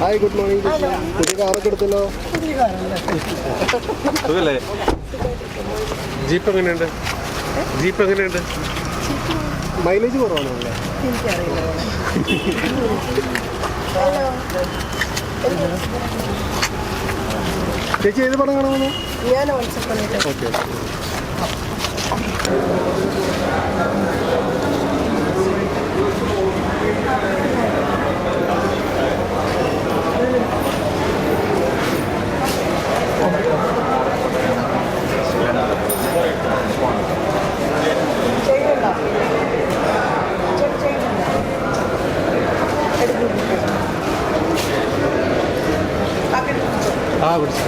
Hi good morning പുതിയ കാറൊക്കെ എടുത്തല്ലോ? സുഖല്ലേ? ജീപ്പ് എങ്ങനെയുണ്ട്? ജീപ്പ് എങ്ങനെയുണ്ട്? മൈലേജ് കുറവാണോ കുറവാണല്ലേ ചേച്ചി ഏത് പടം കാണുന്നു ഞാൻ ഓക്കെ. ആ പിടിച്ചു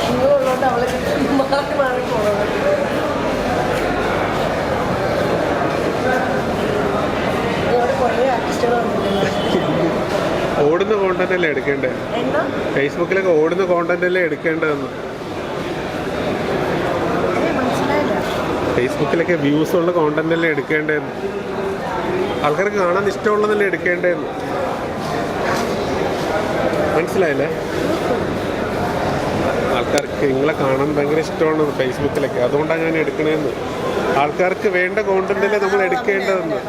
നിങ്ങളുള്ളതുകൊണ്ട് അവളെ മാറി മാറി പോകണം ഇവിടെ കുറേ ആർട്ടിസ്റ്റുകൾ വന്നിട്ടുണ്ട് ഓടുന്ന കോണ്ടന്റ് അല്ലേ എടുക്കേണ്ടത്? ഫേസ്ബുക്കിലൊക്കെ ഓടുന്ന കോണ്ടന്റ് അല്ലേ എടുക്കേണ്ടതെന്ന് ഏ മനസ്സിലായില്ല ഫേസ്ബുക്കിലൊക്കെ വ്യൂസ് ഉള്ള കോണ്ടന്റ് അല്ലേ എടുക്കേണ്ടതെന്ന് ആൾക്കാർക്ക് കാണാൻ ഇഷ്ടമുള്ളതല്ലേ എടുക്കേണ്ടതെന്ന് മനസ്സിലായില്ലേ? ആൾക്കാർക്ക് നിങ്ങളെ കാണാൻ ഭയങ്കര ഇഷ്ടമാണ് ഫേസ്ബുക്കിലൊക്കെ. അതുകൊണ്ടാണ് ഞാൻ എടുക്കണേന്ന്. ആൾക്കാർക്ക് വേണ്ട കോണ്ടന്റ് അല്ലേ നമ്മൾ എടുക്കേണ്ടതെന്ന്.